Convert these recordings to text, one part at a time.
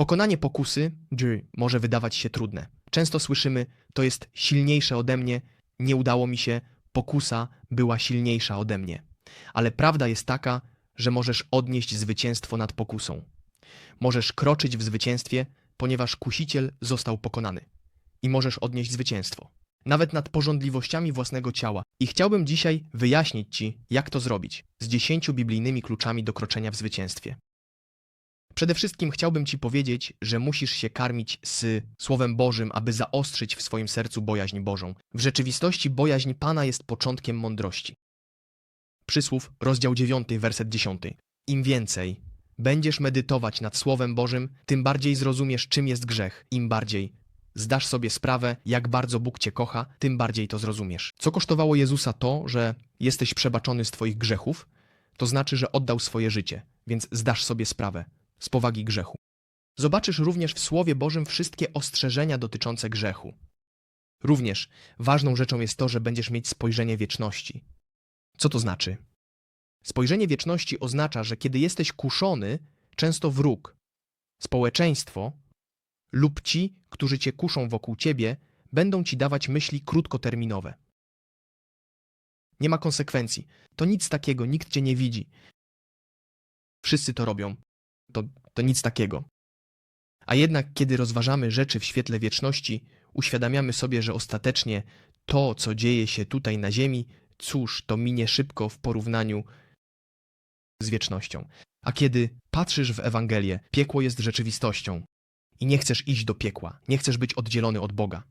Pokonanie pokusy dż, może wydawać się trudne. Często słyszymy, to jest silniejsze ode mnie, nie udało mi się, pokusa była silniejsza ode mnie. Ale prawda jest taka, że możesz odnieść zwycięstwo nad pokusą. Możesz kroczyć w zwycięstwie, ponieważ kusiciel został pokonany. I możesz odnieść zwycięstwo. Nawet nad porządliwościami własnego ciała. I chciałbym dzisiaj wyjaśnić Ci, jak to zrobić, z dziesięciu biblijnymi kluczami do kroczenia w zwycięstwie. Przede wszystkim chciałbym Ci powiedzieć, że musisz się karmić z Słowem Bożym, aby zaostrzyć w swoim sercu bojaźń Bożą. W rzeczywistości bojaźń Pana jest początkiem mądrości. Przysłów, rozdział 9, werset 10. Im więcej będziesz medytować nad Słowem Bożym, tym bardziej zrozumiesz, czym jest grzech. Im bardziej zdasz sobie sprawę, jak bardzo Bóg Cię kocha, tym bardziej to zrozumiesz. Co kosztowało Jezusa to, że jesteś przebaczony z Twoich grzechów? To znaczy, że oddał swoje życie, więc zdasz sobie sprawę z powagi grzechu. Zobaczysz również w Słowie Bożym wszystkie ostrzeżenia dotyczące grzechu. Również ważną rzeczą jest to, że będziesz mieć spojrzenie wieczności. Co to znaczy? Spojrzenie wieczności oznacza, że kiedy jesteś kuszony, często wróg, społeczeństwo lub ci, którzy cię kuszą wokół ciebie, będą ci dawać myśli krótkoterminowe. Nie ma konsekwencji. To nic takiego, nikt cię nie widzi. Wszyscy to robią. To, to nic takiego. A jednak, kiedy rozważamy rzeczy w świetle wieczności, uświadamiamy sobie, że ostatecznie to, co dzieje się tutaj na Ziemi, cóż, to minie szybko w porównaniu z wiecznością. A kiedy patrzysz w Ewangelię, piekło jest rzeczywistością i nie chcesz iść do piekła, nie chcesz być oddzielony od Boga.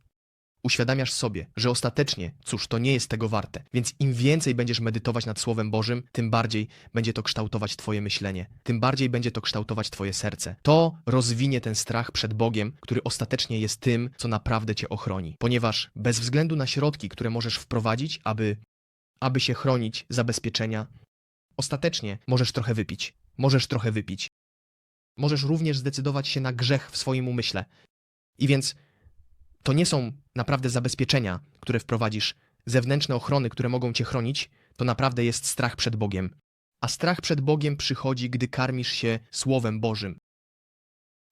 Uświadamiasz sobie, że ostatecznie, cóż, to nie jest tego warte. Więc im więcej będziesz medytować nad Słowem Bożym, tym bardziej będzie to kształtować Twoje myślenie, tym bardziej będzie to kształtować Twoje serce. To rozwinie ten strach przed Bogiem, który ostatecznie jest tym, co naprawdę Cię ochroni. Ponieważ bez względu na środki, które możesz wprowadzić, aby, aby się chronić, zabezpieczenia, ostatecznie możesz trochę wypić. Możesz trochę wypić. Możesz również zdecydować się na grzech w swoim umyśle. I więc to nie są naprawdę zabezpieczenia, które wprowadzisz, zewnętrzne ochrony, które mogą cię chronić, to naprawdę jest strach przed Bogiem. A strach przed Bogiem przychodzi, gdy karmisz się Słowem Bożym.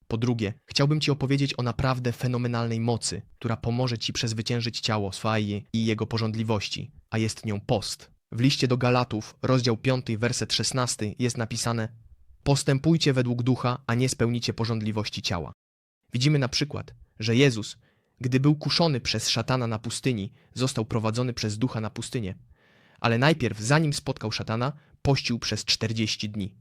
Po drugie, chciałbym Ci opowiedzieć o naprawdę fenomenalnej mocy, która pomoże Ci przezwyciężyć ciało swai i jego porządliwości, a jest nią post. W liście do Galatów, rozdział 5, werset 16 jest napisane Postępujcie według ducha, a nie spełnicie porządliwości ciała. Widzimy na przykład, że Jezus gdy był kuszony przez szatana na pustyni, został prowadzony przez ducha na pustynię. Ale najpierw, zanim spotkał szatana, pościł przez 40 dni.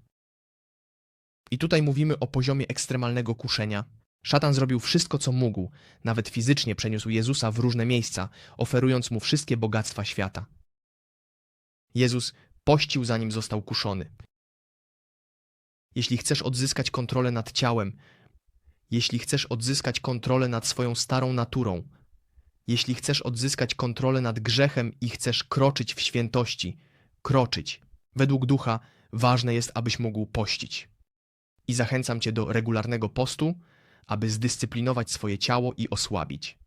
I tutaj mówimy o poziomie ekstremalnego kuszenia. Szatan zrobił wszystko, co mógł, nawet fizycznie przeniósł Jezusa w różne miejsca, oferując mu wszystkie bogactwa świata. Jezus pościł, zanim został kuszony. Jeśli chcesz odzyskać kontrolę nad ciałem, jeśli chcesz odzyskać kontrolę nad swoją starą naturą, jeśli chcesz odzyskać kontrolę nad grzechem i chcesz kroczyć w świętości, kroczyć. Według ducha ważne jest, abyś mógł pościć. I zachęcam cię do regularnego postu, aby zdyscyplinować swoje ciało i osłabić.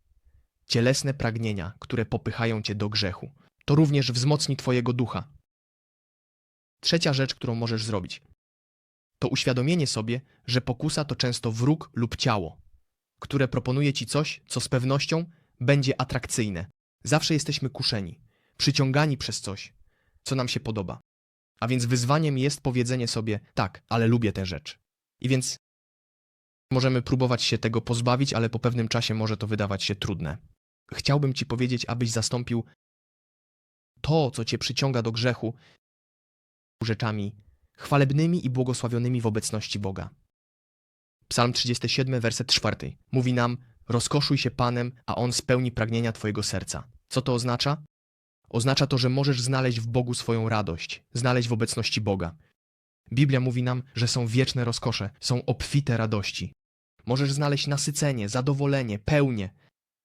Cielesne pragnienia, które popychają cię do grzechu, to również wzmocni twojego ducha. Trzecia rzecz, którą możesz zrobić to uświadomienie sobie, że pokusa to często wróg lub ciało, które proponuje ci coś, co z pewnością będzie atrakcyjne. Zawsze jesteśmy kuszeni, przyciągani przez coś, co nam się podoba. A więc wyzwaniem jest powiedzenie sobie: tak, ale lubię tę rzecz. I więc możemy próbować się tego pozbawić, ale po pewnym czasie może to wydawać się trudne. Chciałbym ci powiedzieć, abyś zastąpił to, co cię przyciąga do grzechu, rzeczami chwalebnymi i błogosławionymi w obecności Boga. Psalm 37, werset 4 mówi nam: Rozkoszuj się Panem, a On spełni pragnienia Twojego serca. Co to oznacza? Oznacza to, że możesz znaleźć w Bogu swoją radość, znaleźć w obecności Boga. Biblia mówi nam, że są wieczne rozkosze, są obfite radości. Możesz znaleźć nasycenie, zadowolenie, pełnię.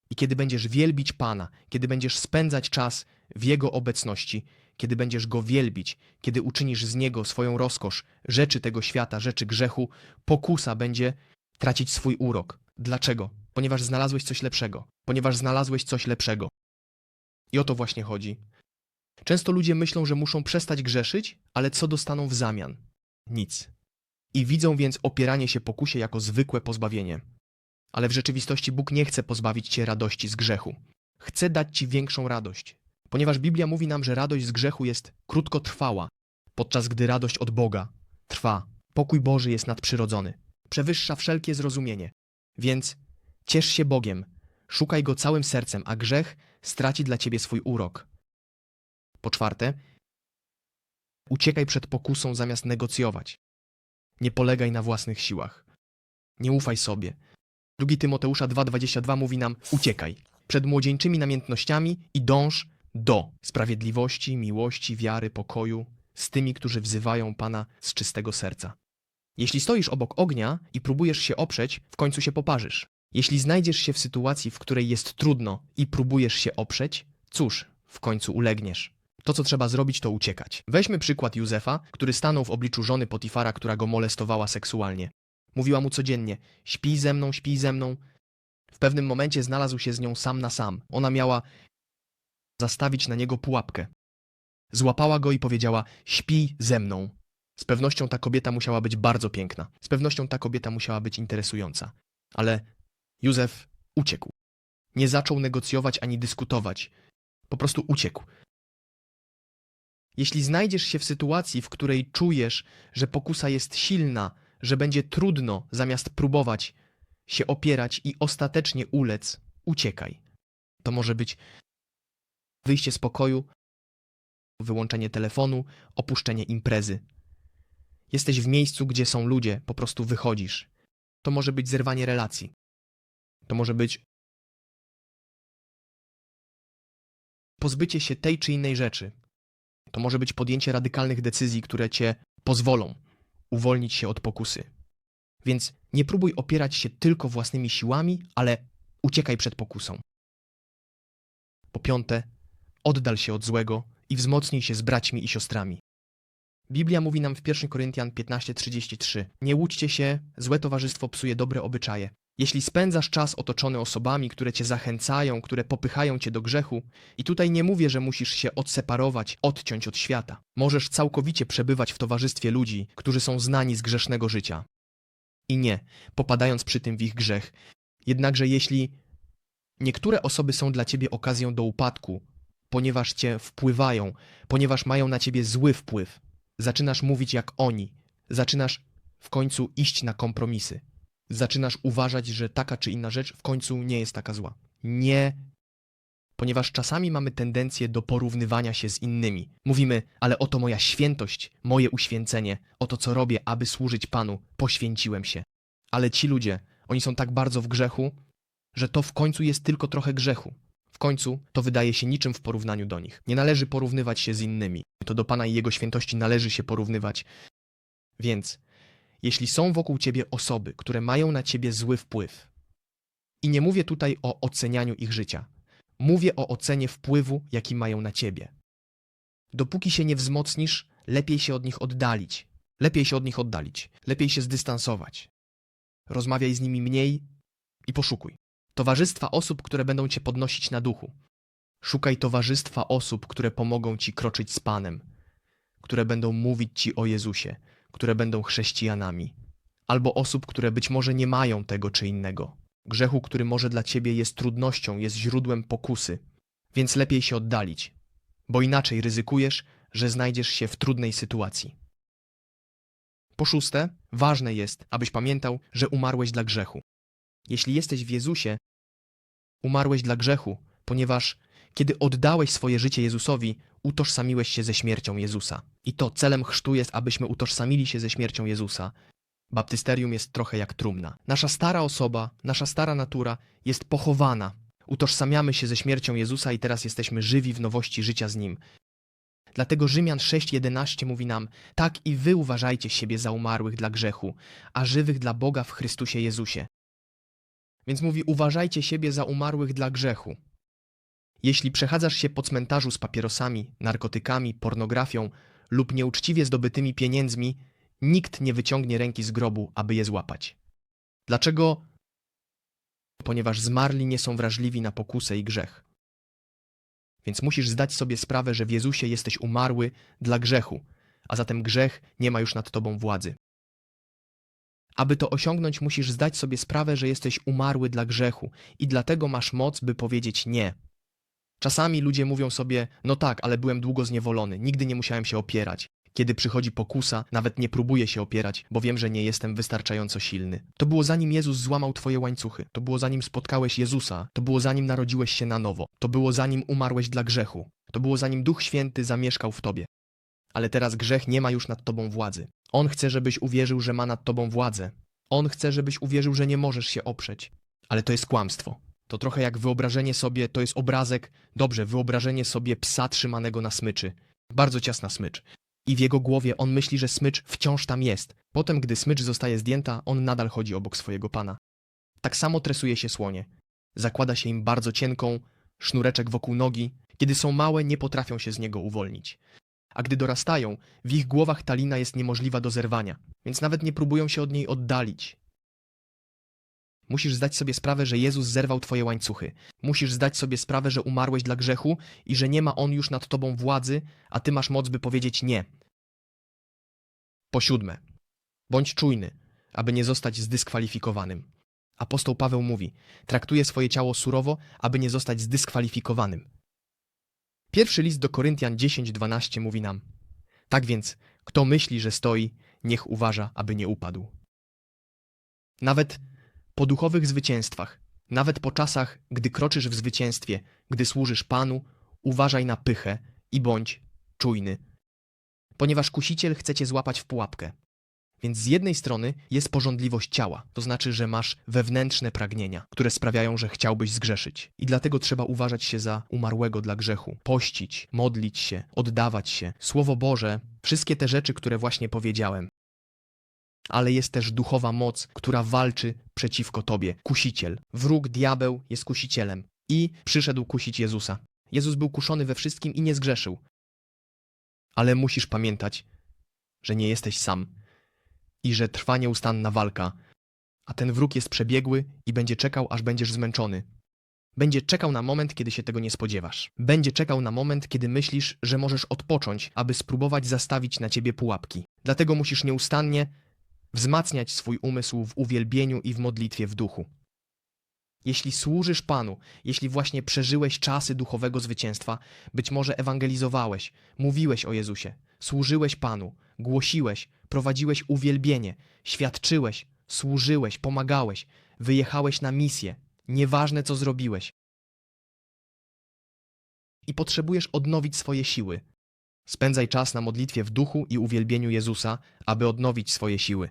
I kiedy będziesz wielbić Pana, kiedy będziesz spędzać czas w Jego obecności, kiedy będziesz go wielbić, kiedy uczynisz z niego swoją rozkosz, rzeczy tego świata, rzeczy grzechu, pokusa będzie tracić swój urok. Dlaczego? Ponieważ znalazłeś coś lepszego, ponieważ znalazłeś coś lepszego. I o to właśnie chodzi. Często ludzie myślą, że muszą przestać grzeszyć, ale co dostaną w zamian? Nic. i widzą więc opieranie się pokusie jako zwykłe pozbawienie. Ale w rzeczywistości Bóg nie chce pozbawić cię radości z grzechu. Chce dać ci większą radość, ponieważ Biblia mówi nam, że radość z grzechu jest krótkotrwała, podczas gdy radość od Boga trwa. Pokój Boży jest nadprzyrodzony, przewyższa wszelkie zrozumienie. Więc ciesz się Bogiem, szukaj Go całym sercem, a grzech straci dla ciebie swój urok. Po czwarte, uciekaj przed pokusą zamiast negocjować. Nie polegaj na własnych siłach. Nie ufaj sobie. 2 Tymoteusza 2,22 mówi nam: uciekaj przed młodzieńczymi namiętnościami i dąż do sprawiedliwości, miłości, wiary, pokoju z tymi, którzy wzywają Pana z czystego serca. Jeśli stoisz obok ognia i próbujesz się oprzeć, w końcu się poparzysz. Jeśli znajdziesz się w sytuacji, w której jest trudno i próbujesz się oprzeć, cóż, w końcu ulegniesz. To, co trzeba zrobić, to uciekać. Weźmy przykład Józefa, który stanął w obliczu żony Potifara, która go molestowała seksualnie. Mówiła mu codziennie: śpij ze mną, śpij ze mną. W pewnym momencie znalazł się z nią sam na sam. Ona miała zastawić na niego pułapkę. Złapała go i powiedziała: śpij ze mną. Z pewnością ta kobieta musiała być bardzo piękna. Z pewnością ta kobieta musiała być interesująca. Ale Józef uciekł. Nie zaczął negocjować ani dyskutować. Po prostu uciekł. Jeśli znajdziesz się w sytuacji, w której czujesz, że pokusa jest silna, że będzie trudno zamiast próbować się opierać i ostatecznie ulec, uciekaj. To może być wyjście z pokoju, wyłączenie telefonu, opuszczenie imprezy. Jesteś w miejscu, gdzie są ludzie, po prostu wychodzisz. To może być zerwanie relacji. To może być pozbycie się tej czy innej rzeczy. To może być podjęcie radykalnych decyzji, które cię pozwolą uwolnić się od pokusy. Więc nie próbuj opierać się tylko własnymi siłami, ale uciekaj przed pokusą. Po piąte, oddal się od złego i wzmocnij się z braćmi i siostrami. Biblia mówi nam w 1 Koryntian 15:33: Nie łudźcie się, złe towarzystwo psuje dobre obyczaje. Jeśli spędzasz czas otoczony osobami, które cię zachęcają, które popychają cię do grzechu, i tutaj nie mówię, że musisz się odseparować, odciąć od świata. Możesz całkowicie przebywać w towarzystwie ludzi, którzy są znani z grzesznego życia. I nie, popadając przy tym w ich grzech. Jednakże jeśli niektóre osoby są dla ciebie okazją do upadku, ponieważ cię wpływają, ponieważ mają na ciebie zły wpływ, zaczynasz mówić jak oni, zaczynasz w końcu iść na kompromisy zaczynasz uważać, że taka czy inna rzecz w końcu nie jest taka zła. Nie, ponieważ czasami mamy tendencję do porównywania się z innymi. Mówimy, ale oto moja świętość, moje uświęcenie, oto co robię, aby służyć Panu, poświęciłem się. Ale ci ludzie, oni są tak bardzo w grzechu, że to w końcu jest tylko trochę grzechu. W końcu to wydaje się niczym w porównaniu do nich. Nie należy porównywać się z innymi. To do Pana i Jego świętości należy się porównywać. Więc jeśli są wokół ciebie osoby, które mają na ciebie zły wpływ. I nie mówię tutaj o ocenianiu ich życia. Mówię o ocenie wpływu, jaki mają na ciebie. Dopóki się nie wzmocnisz, lepiej się od nich oddalić. Lepiej się od nich oddalić. Lepiej się zdystansować. Rozmawiaj z nimi mniej i poszukuj. Towarzystwa osób, które będą cię podnosić na duchu. Szukaj towarzystwa osób, które pomogą ci kroczyć z Panem, które będą mówić ci o Jezusie, które będą chrześcijanami, albo osób, które być może nie mają tego czy innego. Grzechu, który może dla ciebie jest trudnością, jest źródłem pokusy, więc lepiej się oddalić, bo inaczej ryzykujesz, że znajdziesz się w trudnej sytuacji. Po szóste, ważne jest, abyś pamiętał, że umarłeś dla grzechu. Jeśli jesteś w Jezusie, umarłeś dla grzechu, ponieważ kiedy oddałeś swoje życie Jezusowi, utożsamiłeś się ze śmiercią Jezusa. I to celem chrztu jest, abyśmy utożsamili się ze śmiercią Jezusa. Baptysterium jest trochę jak trumna. Nasza stara osoba, nasza stara natura jest pochowana. Utożsamiamy się ze śmiercią Jezusa i teraz jesteśmy żywi w nowości życia z Nim. Dlatego Rzymian 6:11 mówi nam: Tak i wy uważajcie siebie za umarłych dla grzechu, a żywych dla Boga w Chrystusie Jezusie. Więc mówi: uważajcie siebie za umarłych dla grzechu. Jeśli przechadzasz się po cmentarzu z papierosami, narkotykami, pornografią lub nieuczciwie zdobytymi pieniędzmi, nikt nie wyciągnie ręki z grobu, aby je złapać. Dlaczego? Ponieważ zmarli nie są wrażliwi na pokusę i grzech. Więc musisz zdać sobie sprawę, że w Jezusie jesteś umarły dla grzechu, a zatem grzech nie ma już nad tobą władzy. Aby to osiągnąć, musisz zdać sobie sprawę, że jesteś umarły dla grzechu i dlatego masz moc, by powiedzieć nie. Czasami ludzie mówią sobie: No tak, ale byłem długo zniewolony, nigdy nie musiałem się opierać. Kiedy przychodzi pokusa, nawet nie próbuję się opierać, bo wiem, że nie jestem wystarczająco silny. To było zanim Jezus złamał twoje łańcuchy. To było zanim spotkałeś Jezusa. To było zanim narodziłeś się na nowo. To było zanim umarłeś dla grzechu. To było zanim Duch Święty zamieszkał w tobie. Ale teraz grzech nie ma już nad tobą władzy. On chce, żebyś uwierzył, że ma nad tobą władzę. On chce, żebyś uwierzył, że nie możesz się oprzeć. Ale to jest kłamstwo. To trochę jak wyobrażenie sobie, to jest obrazek, dobrze, wyobrażenie sobie psa trzymanego na smyczy. Bardzo ciasna smycz. I w jego głowie on myśli, że smycz wciąż tam jest. Potem, gdy smycz zostaje zdjęta, on nadal chodzi obok swojego pana. Tak samo tresuje się słonie. Zakłada się im bardzo cienką, sznureczek wokół nogi. Kiedy są małe, nie potrafią się z niego uwolnić. A gdy dorastają, w ich głowach ta lina jest niemożliwa do zerwania, więc nawet nie próbują się od niej oddalić. Musisz zdać sobie sprawę, że Jezus zerwał twoje łańcuchy. Musisz zdać sobie sprawę, że umarłeś dla grzechu i że nie ma On już nad tobą władzy, a ty masz moc, by powiedzieć nie. Po siódme, bądź czujny, aby nie zostać zdyskwalifikowanym. Apostoł Paweł mówi, traktuje swoje ciało surowo, aby nie zostać zdyskwalifikowanym. Pierwszy list do Koryntian 10:12 mówi nam: Tak więc, kto myśli, że stoi, niech uważa, aby nie upadł. Nawet po duchowych zwycięstwach, nawet po czasach, gdy kroczysz w zwycięstwie, gdy służysz Panu, uważaj na pychę i bądź czujny. Ponieważ kusiciel chce cię złapać w pułapkę. Więc z jednej strony jest pożądliwość ciała, to znaczy, że masz wewnętrzne pragnienia, które sprawiają, że chciałbyś zgrzeszyć. I dlatego trzeba uważać się za umarłego dla grzechu, pościć, modlić się, oddawać się. Słowo Boże, wszystkie te rzeczy, które właśnie powiedziałem. Ale jest też duchowa moc, która walczy przeciwko tobie. Kusiciel. Wróg, diabeł jest kusicielem. I przyszedł kusić Jezusa. Jezus był kuszony we wszystkim i nie zgrzeszył. Ale musisz pamiętać, że nie jesteś sam i że trwa nieustanna walka, a ten wróg jest przebiegły i będzie czekał, aż będziesz zmęczony. Będzie czekał na moment, kiedy się tego nie spodziewasz. Będzie czekał na moment, kiedy myślisz, że możesz odpocząć, aby spróbować zastawić na ciebie pułapki. Dlatego musisz nieustannie wzmacniać swój umysł w uwielbieniu i w modlitwie w duchu. Jeśli służysz Panu, jeśli właśnie przeżyłeś czasy duchowego zwycięstwa, być może ewangelizowałeś, mówiłeś o Jezusie, służyłeś Panu, głosiłeś, prowadziłeś uwielbienie, świadczyłeś, służyłeś, pomagałeś, wyjechałeś na misję, nieważne co zrobiłeś. I potrzebujesz odnowić swoje siły. Spędzaj czas na modlitwie w duchu i uwielbieniu Jezusa, aby odnowić swoje siły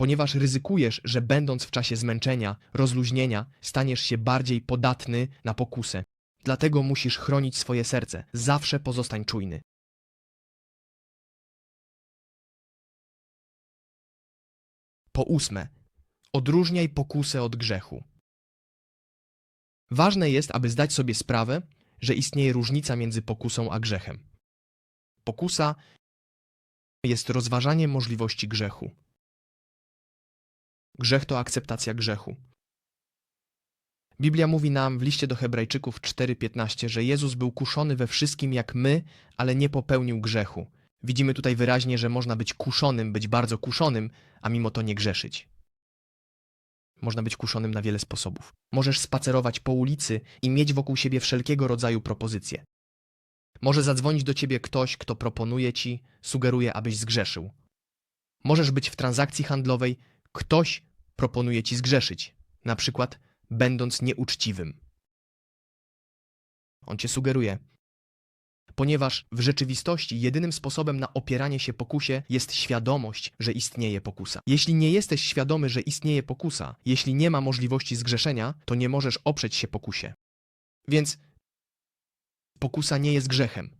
ponieważ ryzykujesz, że będąc w czasie zmęczenia, rozluźnienia, staniesz się bardziej podatny na pokusę. Dlatego musisz chronić swoje serce. Zawsze pozostań czujny. Po ósme, odróżniaj pokusę od grzechu. Ważne jest, aby zdać sobie sprawę, że istnieje różnica między pokusą a grzechem. Pokusa jest rozważanie możliwości grzechu. Grzech to akceptacja grzechu. Biblia mówi nam w liście do Hebrajczyków 4:15, że Jezus był kuszony we wszystkim jak my, ale nie popełnił grzechu. Widzimy tutaj wyraźnie, że można być kuszonym, być bardzo kuszonym, a mimo to nie grzeszyć. Można być kuszonym na wiele sposobów. Możesz spacerować po ulicy i mieć wokół siebie wszelkiego rodzaju propozycje. Może zadzwonić do ciebie ktoś, kto proponuje ci, sugeruje, abyś zgrzeszył. Możesz być w transakcji handlowej, ktoś proponuje ci zgrzeszyć, na przykład będąc nieuczciwym. On cię sugeruje. Ponieważ w rzeczywistości jedynym sposobem na opieranie się pokusie jest świadomość, że istnieje pokusa. Jeśli nie jesteś świadomy, że istnieje pokusa, jeśli nie ma możliwości zgrzeszenia, to nie możesz oprzeć się pokusie. Więc pokusa nie jest grzechem.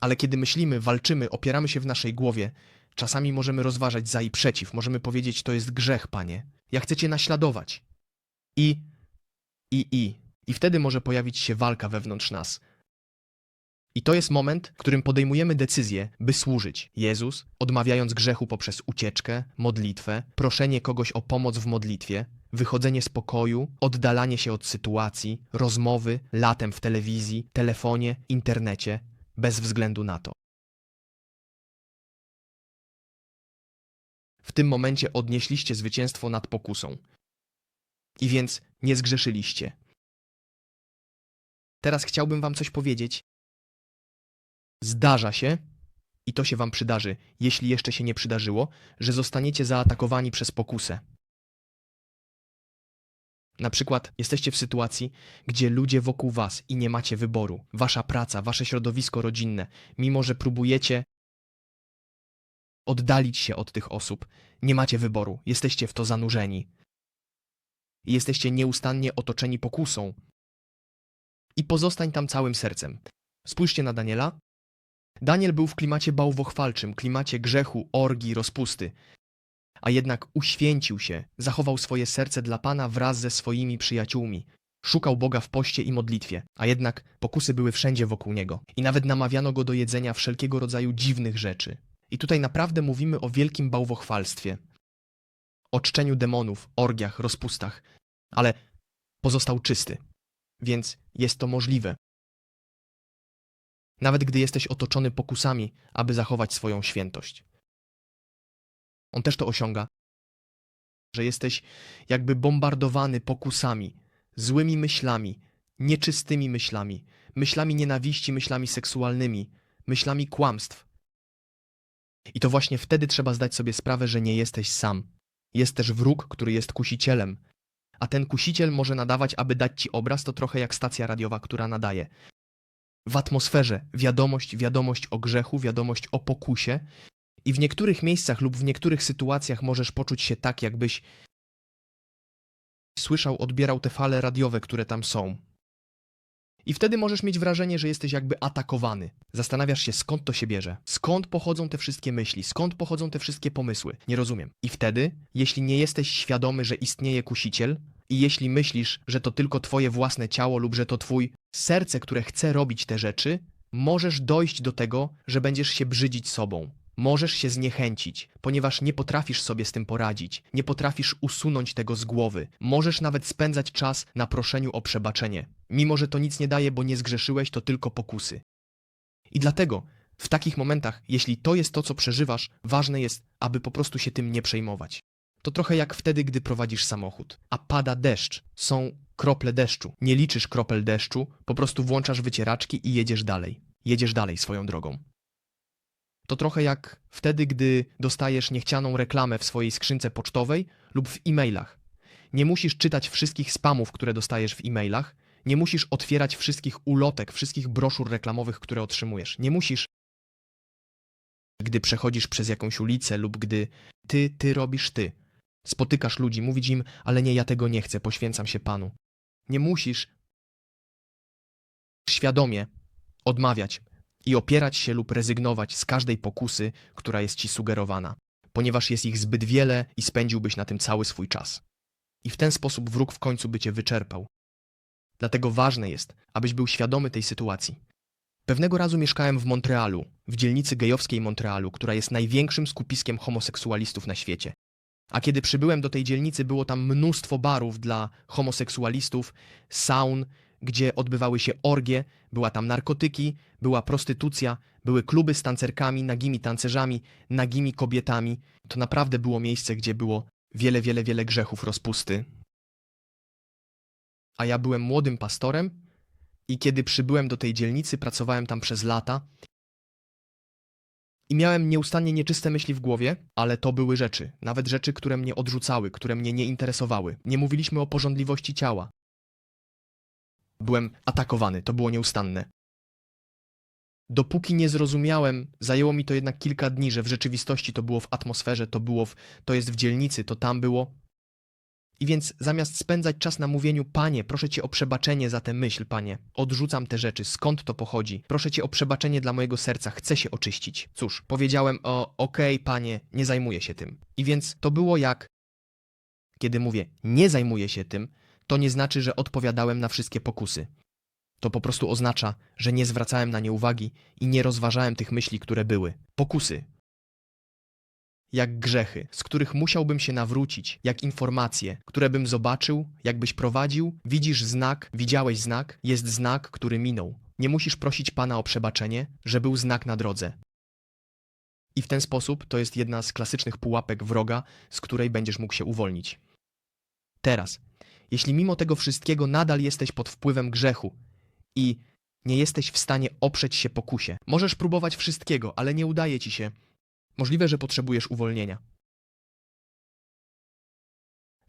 Ale kiedy myślimy, walczymy, opieramy się w naszej głowie, Czasami możemy rozważać za i przeciw. Możemy powiedzieć, to jest grzech, panie. Ja chcę cię naśladować. I, i, i. I wtedy może pojawić się walka wewnątrz nas. I to jest moment, w którym podejmujemy decyzję, by służyć. Jezus, odmawiając grzechu poprzez ucieczkę, modlitwę, proszenie kogoś o pomoc w modlitwie, wychodzenie z pokoju, oddalanie się od sytuacji, rozmowy, latem w telewizji, telefonie, internecie, bez względu na to. W tym momencie odnieśliście zwycięstwo nad pokusą. I więc nie zgrzeszyliście. Teraz chciałbym wam coś powiedzieć. Zdarza się, i to się wam przydarzy, jeśli jeszcze się nie przydarzyło, że zostaniecie zaatakowani przez pokusę. Na przykład jesteście w sytuacji, gdzie ludzie wokół was i nie macie wyboru. Wasza praca, wasze środowisko rodzinne, mimo że próbujecie oddalić się od tych osób, nie macie wyboru, jesteście w to zanurzeni. Jesteście nieustannie otoczeni pokusą. I pozostań tam całym sercem. Spójrzcie na Daniela. Daniel był w klimacie bałwochwalczym, klimacie grzechu, orgii, rozpusty. A jednak uświęcił się, zachował swoje serce dla Pana wraz ze swoimi przyjaciółmi. Szukał Boga w poście i modlitwie, a jednak pokusy były wszędzie wokół niego. I nawet namawiano go do jedzenia wszelkiego rodzaju dziwnych rzeczy. I tutaj naprawdę mówimy o wielkim bałwochwalstwie. O czczeniu demonów, orgiach, rozpustach. Ale pozostał czysty. Więc jest to możliwe. Nawet gdy jesteś otoczony pokusami, aby zachować swoją świętość. On też to osiąga, że jesteś jakby bombardowany pokusami, złymi myślami, nieczystymi myślami, myślami nienawiści, myślami seksualnymi, myślami kłamstw. I to właśnie wtedy trzeba zdać sobie sprawę, że nie jesteś sam. Jest też wróg, który jest kusicielem. A ten kusiciel może nadawać, aby dać ci obraz, to trochę jak stacja radiowa, która nadaje. W atmosferze wiadomość, wiadomość o grzechu, wiadomość o pokusie, i w niektórych miejscach lub w niektórych sytuacjach możesz poczuć się tak, jakbyś słyszał, odbierał te fale radiowe, które tam są. I wtedy możesz mieć wrażenie, że jesteś jakby atakowany. Zastanawiasz się, skąd to się bierze. Skąd pochodzą te wszystkie myśli, skąd pochodzą te wszystkie pomysły. Nie rozumiem. I wtedy, jeśli nie jesteś świadomy, że istnieje kusiciel, i jeśli myślisz, że to tylko twoje własne ciało lub że to twój serce, które chce robić te rzeczy, możesz dojść do tego, że będziesz się brzydzić sobą. Możesz się zniechęcić, ponieważ nie potrafisz sobie z tym poradzić, nie potrafisz usunąć tego z głowy. Możesz nawet spędzać czas na proszeniu o przebaczenie, mimo że to nic nie daje, bo nie zgrzeszyłeś, to tylko pokusy. I dlatego w takich momentach, jeśli to jest to, co przeżywasz, ważne jest, aby po prostu się tym nie przejmować. To trochę jak wtedy, gdy prowadzisz samochód, a pada deszcz, są krople deszczu. Nie liczysz kropel deszczu, po prostu włączasz wycieraczki i jedziesz dalej. Jedziesz dalej swoją drogą. To trochę jak wtedy, gdy dostajesz niechcianą reklamę w swojej skrzynce pocztowej lub w e-mailach. Nie musisz czytać wszystkich spamów, które dostajesz w e-mailach, nie musisz otwierać wszystkich ulotek, wszystkich broszur reklamowych, które otrzymujesz. Nie musisz, gdy przechodzisz przez jakąś ulicę lub gdy ty, ty robisz ty. Spotykasz ludzi, mówić im, ale nie, ja tego nie chcę, poświęcam się Panu. Nie musisz świadomie odmawiać i opierać się lub rezygnować z każdej pokusy, która jest ci sugerowana, ponieważ jest ich zbyt wiele i spędziłbyś na tym cały swój czas. I w ten sposób wróg w końcu by cię wyczerpał. Dlatego ważne jest, abyś był świadomy tej sytuacji. Pewnego razu mieszkałem w Montrealu, w dzielnicy gejowskiej Montrealu, która jest największym skupiskiem homoseksualistów na świecie. A kiedy przybyłem do tej dzielnicy, było tam mnóstwo barów dla homoseksualistów, saun, gdzie odbywały się orgie, była tam narkotyki, była prostytucja, były kluby z tancerkami, nagimi tancerzami, nagimi kobietami. To naprawdę było miejsce, gdzie było wiele, wiele, wiele grzechów rozpusty. A ja byłem młodym pastorem i kiedy przybyłem do tej dzielnicy, pracowałem tam przez lata i miałem nieustannie nieczyste myśli w głowie, ale to były rzeczy, nawet rzeczy, które mnie odrzucały, które mnie nie interesowały. Nie mówiliśmy o porządliwości ciała. Byłem atakowany, to było nieustanne. Dopóki nie zrozumiałem, zajęło mi to jednak kilka dni, że w rzeczywistości to było w atmosferze, to było w, to jest w dzielnicy, to tam było. I więc zamiast spędzać czas na mówieniu, panie, proszę cię o przebaczenie za tę myśl, panie, odrzucam te rzeczy, skąd to pochodzi, proszę cię o przebaczenie dla mojego serca, chcę się oczyścić. Cóż, powiedziałem o, okej, panie, nie zajmuję się tym. I więc to było jak, kiedy mówię, nie zajmuję się tym, to nie znaczy, że odpowiadałem na wszystkie pokusy. To po prostu oznacza, że nie zwracałem na nie uwagi i nie rozważałem tych myśli, które były. Pokusy. Jak grzechy, z których musiałbym się nawrócić, jak informacje, które bym zobaczył, jakbyś prowadził, widzisz znak, widziałeś znak, jest znak, który minął. Nie musisz prosić Pana o przebaczenie, że był znak na drodze. I w ten sposób to jest jedna z klasycznych pułapek wroga, z której będziesz mógł się uwolnić. Teraz, jeśli mimo tego wszystkiego nadal jesteś pod wpływem grzechu i nie jesteś w stanie oprzeć się pokusie, możesz próbować wszystkiego, ale nie udaje ci się. Możliwe, że potrzebujesz uwolnienia.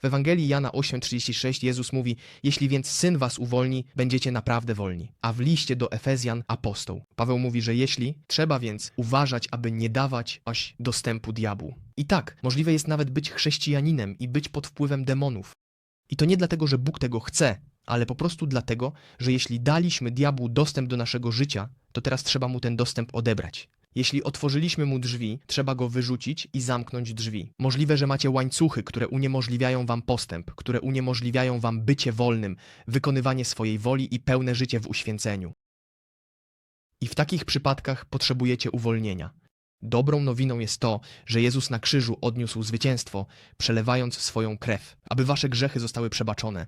W Ewangelii Jana 8:36 Jezus mówi: Jeśli więc syn was uwolni, będziecie naprawdę wolni. A w liście do Efezjan apostoł Paweł mówi, że jeśli trzeba więc uważać, aby nie dawać aś dostępu diabłu. I tak, możliwe jest nawet być chrześcijaninem i być pod wpływem demonów. I to nie dlatego, że Bóg tego chce, ale po prostu dlatego, że jeśli daliśmy diabłu dostęp do naszego życia, to teraz trzeba mu ten dostęp odebrać. Jeśli otworzyliśmy mu drzwi, trzeba go wyrzucić i zamknąć drzwi. Możliwe, że macie łańcuchy, które uniemożliwiają wam postęp, które uniemożliwiają wam bycie wolnym, wykonywanie swojej woli i pełne życie w uświęceniu. I w takich przypadkach potrzebujecie uwolnienia. Dobrą nowiną jest to, że Jezus na krzyżu odniósł zwycięstwo, przelewając swoją krew, aby wasze grzechy zostały przebaczone.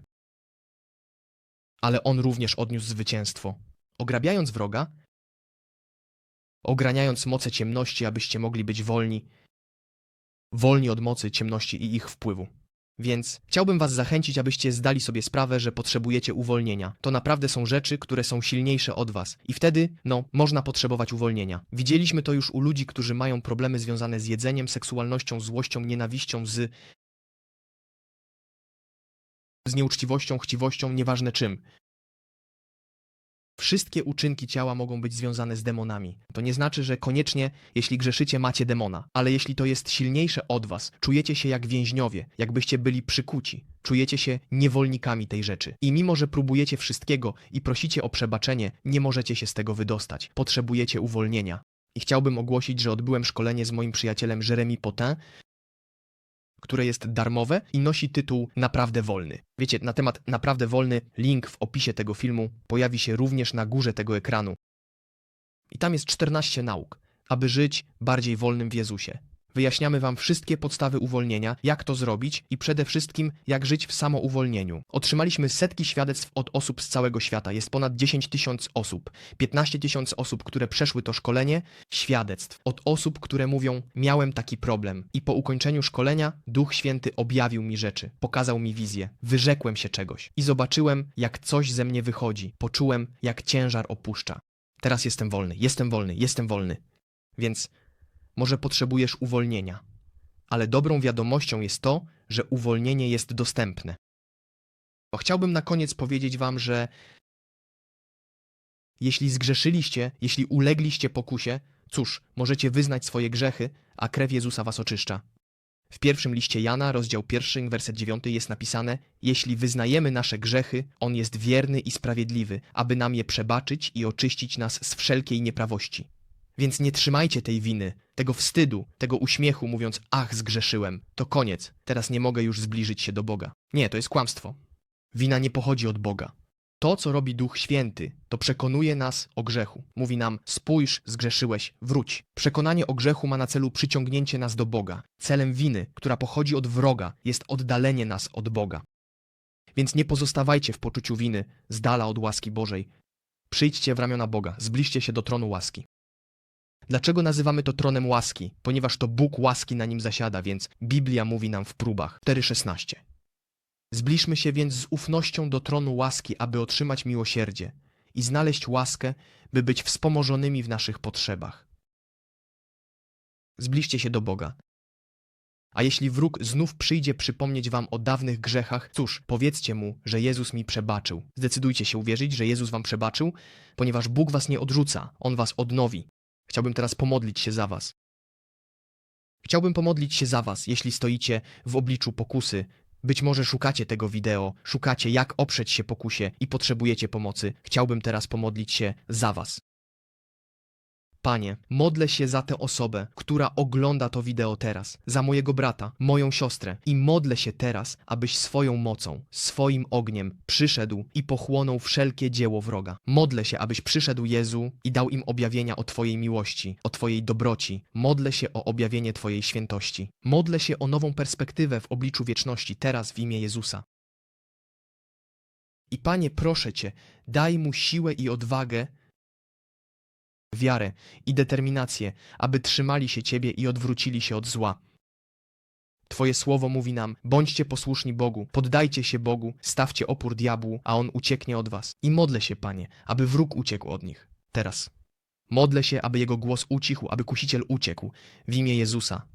Ale On również odniósł zwycięstwo. Ograbiając wroga, ograniając moce ciemności, abyście mogli być wolni, wolni od mocy ciemności i ich wpływu. Więc chciałbym Was zachęcić, abyście zdali sobie sprawę, że potrzebujecie uwolnienia. To naprawdę są rzeczy, które są silniejsze od Was. I wtedy, no, można potrzebować uwolnienia. Widzieliśmy to już u ludzi, którzy mają problemy związane z jedzeniem, seksualnością, złością, nienawiścią, z. z nieuczciwością, chciwością, nieważne czym. Wszystkie uczynki ciała mogą być związane z demonami. To nie znaczy, że koniecznie, jeśli grzeszycie, macie demona, ale jeśli to jest silniejsze od was, czujecie się jak więźniowie, jakbyście byli przykuci, czujecie się niewolnikami tej rzeczy. I mimo, że próbujecie wszystkiego i prosicie o przebaczenie, nie możecie się z tego wydostać. Potrzebujecie uwolnienia. I chciałbym ogłosić, że odbyłem szkolenie z moim przyjacielem Jeremy Potin, które jest darmowe i nosi tytuł Naprawdę Wolny. Wiecie, na temat Naprawdę Wolny link w opisie tego filmu pojawi się również na górze tego ekranu. I tam jest 14 nauk, aby żyć bardziej wolnym w Jezusie. Wyjaśniamy Wam wszystkie podstawy uwolnienia, jak to zrobić i przede wszystkim jak żyć w samouwolnieniu. Otrzymaliśmy setki świadectw od osób z całego świata. Jest ponad 10 tysięcy osób, 15 tysięcy osób, które przeszły to szkolenie, świadectw od osób, które mówią: Miałem taki problem i po ukończeniu szkolenia Duch Święty objawił mi rzeczy, pokazał mi wizję, wyrzekłem się czegoś i zobaczyłem, jak coś ze mnie wychodzi. Poczułem, jak ciężar opuszcza. Teraz jestem wolny, jestem wolny, jestem wolny. Więc może potrzebujesz uwolnienia, ale dobrą wiadomością jest to, że uwolnienie jest dostępne. Chciałbym na koniec powiedzieć Wam, że jeśli zgrzeszyliście, jeśli ulegliście pokusie, cóż, możecie wyznać swoje grzechy, a krew Jezusa Was oczyszcza. W pierwszym liście Jana, rozdział pierwszy, werset dziewiąty jest napisane: Jeśli wyznajemy nasze grzechy, On jest wierny i sprawiedliwy, aby nam je przebaczyć i oczyścić nas z wszelkiej nieprawości. Więc nie trzymajcie tej winy, tego wstydu, tego uśmiechu, mówiąc: Ach, zgrzeszyłem, to koniec, teraz nie mogę już zbliżyć się do Boga. Nie, to jest kłamstwo. Wina nie pochodzi od Boga. To, co robi Duch Święty, to przekonuje nas o grzechu. Mówi nam: spójrz, zgrzeszyłeś, wróć. Przekonanie o grzechu ma na celu przyciągnięcie nas do Boga. Celem winy, która pochodzi od wroga, jest oddalenie nas od Boga. Więc nie pozostawajcie w poczuciu winy z dala od łaski Bożej. Przyjdźcie w ramiona Boga, zbliżcie się do tronu łaski. Dlaczego nazywamy to tronem łaski? Ponieważ to Bóg łaski na nim zasiada, więc Biblia mówi nam w próbach 4:16. Zbliżmy się więc z ufnością do tronu łaski, aby otrzymać miłosierdzie i znaleźć łaskę, by być wspomożonymi w naszych potrzebach. Zbliżcie się do Boga. A jeśli wróg znów przyjdzie przypomnieć wam o dawnych grzechach, cóż, powiedzcie mu, że Jezus mi przebaczył. Zdecydujcie się uwierzyć, że Jezus wam przebaczył, ponieważ Bóg was nie odrzuca, On was odnowi. Chciałbym teraz pomodlić się za Was. Chciałbym pomodlić się za Was, jeśli stoicie w obliczu pokusy. Być może szukacie tego wideo, szukacie jak oprzeć się pokusie i potrzebujecie pomocy. Chciałbym teraz pomodlić się za Was. Panie, modlę się za tę osobę, która ogląda to wideo teraz, za mojego brata, moją siostrę i modlę się teraz, abyś swoją mocą, swoim ogniem przyszedł i pochłonął wszelkie dzieło wroga. Modlę się, abyś przyszedł Jezu i dał im objawienia o Twojej miłości, o Twojej dobroci. Modlę się o objawienie Twojej świętości. Modlę się o nową perspektywę w obliczu wieczności teraz w imię Jezusa. I Panie, proszę Cię, daj mu siłę i odwagę, wiarę i determinację, aby trzymali się Ciebie i odwrócili się od zła. Twoje słowo mówi nam: bądźcie posłuszni Bogu, poddajcie się Bogu, stawcie opór diabłu, a on ucieknie od was. I modlę się, Panie, aby wróg uciekł od nich. Teraz. Modlę się, aby jego głos ucichł, aby kusiciel uciekł w imię Jezusa.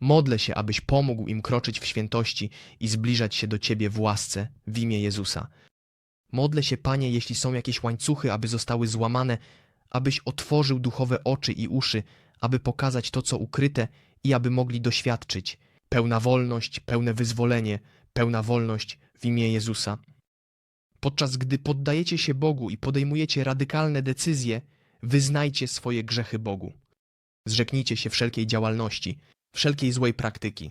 Modlę się, abyś pomógł im kroczyć w świętości i zbliżać się do Ciebie w łasce w imię Jezusa. Modlę się, Panie, jeśli są jakieś łańcuchy, aby zostały złamane, abyś otworzył duchowe oczy i uszy, aby pokazać to, co ukryte i aby mogli doświadczyć pełna wolność, pełne wyzwolenie, pełna wolność w imię Jezusa. Podczas gdy poddajecie się Bogu i podejmujecie radykalne decyzje, wyznajcie swoje grzechy Bogu. Zrzeknijcie się wszelkiej działalności, wszelkiej złej praktyki.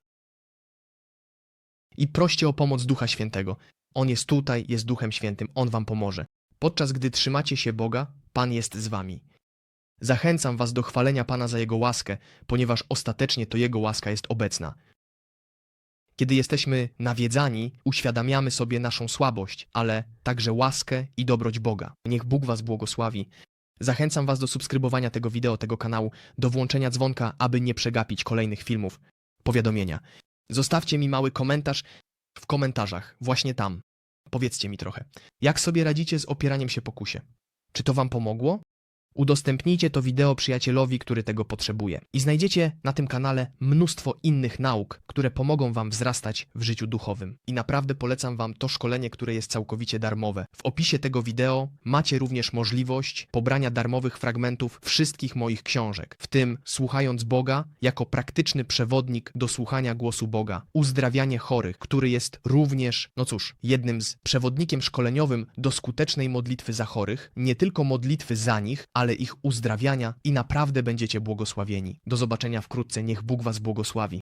I proście o pomoc Ducha Świętego. On jest tutaj, jest Duchem Świętym, On wam pomoże. Podczas gdy trzymacie się Boga, Pan jest z wami. Zachęcam was do chwalenia Pana za Jego łaskę, ponieważ ostatecznie to Jego łaska jest obecna. Kiedy jesteśmy nawiedzani, uświadamiamy sobie naszą słabość, ale także łaskę i dobroć Boga. Niech Bóg was błogosławi. Zachęcam was do subskrybowania tego wideo, tego kanału, do włączenia dzwonka, aby nie przegapić kolejnych filmów. Powiadomienia. Zostawcie mi mały komentarz w komentarzach, właśnie tam. Powiedzcie mi trochę, jak sobie radzicie z opieraniem się pokusie? Czy to wam pomogło? Udostępnijcie to wideo przyjacielowi, który tego potrzebuje. I znajdziecie na tym kanale mnóstwo innych nauk, które pomogą Wam wzrastać w życiu duchowym. I naprawdę polecam Wam to szkolenie, które jest całkowicie darmowe. W opisie tego wideo macie również możliwość pobrania darmowych fragmentów wszystkich moich książek, w tym Słuchając Boga jako praktyczny przewodnik do słuchania głosu Boga, Uzdrawianie chorych, który jest również, no cóż, jednym z przewodnikiem szkoleniowym do skutecznej modlitwy za chorych, nie tylko modlitwy za nich, ale ich uzdrawiania i naprawdę będziecie błogosławieni. Do zobaczenia wkrótce, niech Bóg Was błogosławi.